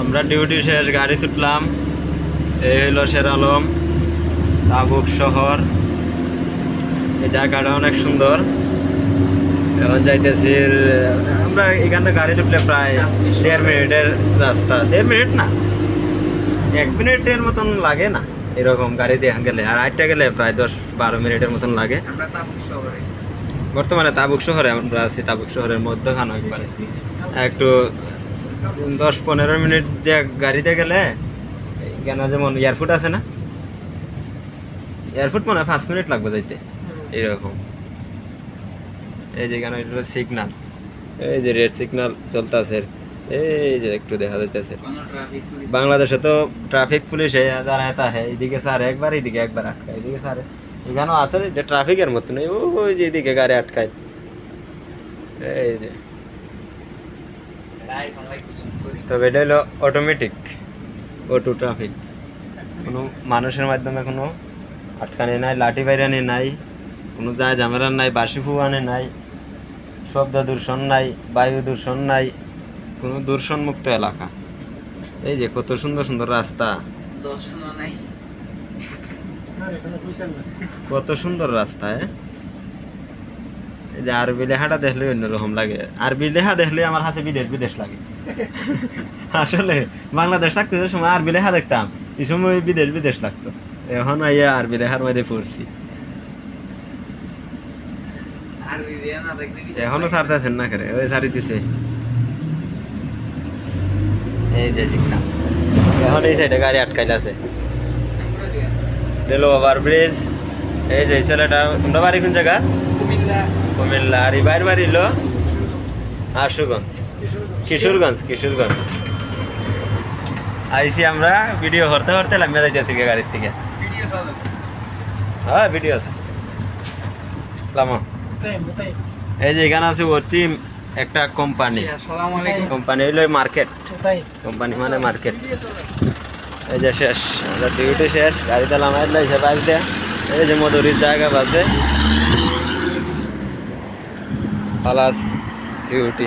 আমরা ডিউটি শেষ গাড়ি তুললাম এই হইল শের আলম তাবুক শহর। এই জায়গাটা অনেক সুন্দর। এখন যাইতেছি আমরা এখান থেকে গাড়ি তুললে প্রায় দেড় মিনিটের রাস্তা। দেড় মিনিট না এক মিনিটের মতন লাগে না এরকম গাড়ি দিয়ে গেলে। আর আটটা গেলে প্রায় দশ বারো মিনিটের মতন লাগে। বর্তমানে তাবুক শহরে আমরা আছি তাবুক শহরের মধ্যখানে একবারে। একটু দশ পনেরো মিনিট গাড়িতে গেলে কেন যেমন এয়ারপোর্ট আছে না? এয়ারপোর্ট মনে হয় পাঁচ মিনিট লাগবে যাইতে। এইরকম এই যে কেন এটা সিগনাল এই যে রেড সিগনাল চলতেছে। এই যে একটু দেখা যাইতেছে। বাংলাদেশে তো ট্রাফিক পুলিশ দাঁড়ায় থাকে। এইদিকে স্যার একবার এইদিকে একবার আটকায়। এইদিকে স্যার এখানেও আছে যে ট্রাফিকের মতো নেই ওই যে এদিকে গাড়ি আটকায়। এই যে তবে এটা হলো অটোমেটিক অটো ট্রাফিক কোনো মানুষের মাধ্যমে কোনো আটকানি নাই লাঠি বাইরানি নাই কোনো যায় ঝামেলা নাই বাসি ফুয়ানি নাই শব্দ দূষণ নাই বায়ু দূষণ নাই কোনো দূষণ মুক্ত এলাকা। এই যে কত সুন্দর সুন্দর রাস্তা। কত সুন্দর রাস্তা হ্যাঁ যে আরবি লেখাটা দেখলে অন্যরকম লাগে। আরবি লেখা দেখলে আমার হাতে বিদেশ বিদেশ লাগে। আসলে বাংলাদেশ থাকতে যে সময় আরবি লেখা দেখতাম, এই সময় বিদেশ বিদেশ লাগতো। এখন আইয়া আরবি লেখার মধ্যে পড়ছি। এখনও ছাড়তেছেন না করে? ওই ছাড়ি দিছে। এই যে সিগনাল এখন এই সাইডে গাড়ি আটকাইলে আছে রেল ওভার ব্রিজ। এই যে ছেলেটা, তোমরা বাড়ি কোন জায়গা? কুমিল্লা। আর বাইর বাড়ি হলো আশুগঞ্জ। কিশোরগঞ্জ কিশোরগঞ্জ। আইসি আমরা ভিডিও করতে করতে লামিয়া যাইতেছি গাড়ির থেকে হ্যাঁ ভিডিও আছে লামো। এই যে এখানে আছে অতি একটা কোম্পানি কোম্পানি হইল মার্কেট কোম্পানি মানে মার্কেট এই যে শেষ আমরা ডিউটি শেষ গাড়িতে লামাই বাইক দিয়ে এই যে মধুরির জায়গা আছে পালাস ডিউটি